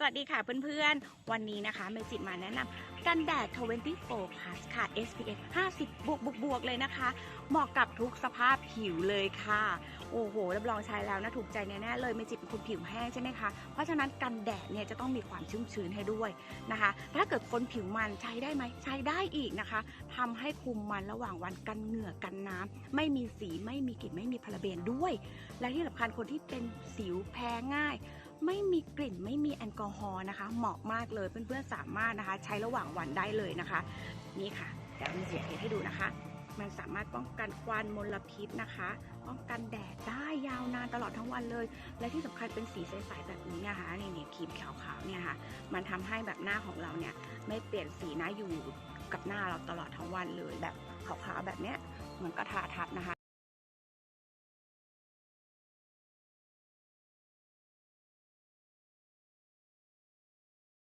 สวัสดีค่ะเพื่อนๆ วันนี้นะคะเมจิมาแนะนำกันแดด 24 plus ค่ะ SPF 50บวกบวกบวกเลยนะคะ เหมาะกับทุกสภาพผิวเลยค่ะ โอ้โห รับรองใช้แล้วนะถูกใจแน่ๆเลยเมจิเป็นคนผิวแห้งใช่ไหมคะ เพราะฉะนั้นกันแดดเนี่ยจะต้องมีความชุ่มชื้นให้ด้วยนะคะ ถ้าเกิดคนผิวมันใช้ได้ไหม ใช้ได้อีกนะคะทำให้คุมมันระหว่างวันกันเหงื่อกันน้ำไม่มีสีไม่มีกลิ่นไม่มีพาราเบนด้วย และที่สำคัญคนที่เป็นสิวแพ้ง่าย ไม่มีกลิ่นไม่มีแอลกอฮอล์นะคะ เหมาะมากเลยเพื่อนๆสามารถนะคะ ใช้ระหว่างวันได้เลยนะคะ นี่ค่ะเดี๋ยวมีเสียเทสให้ดูนะคะ มันสามารถป้องกันควันมลพิษนะคะ ป้องกันแดดได้ยาวนานตลอดทั้งวันเลย และที่สำคัญเป็นสีใสๆแบบนี้นะคะนี่เนี่ยครีมขาวๆเนี่ยค่ะ มันทำให้แบบหน้าของเราเนี่ยไม่เปลี่ยนสีนะอยู่กับหน้าเราตลอดทั้งวันเลยแบบขาวๆแบบเนี้ยมันก็ทาทับนะคะ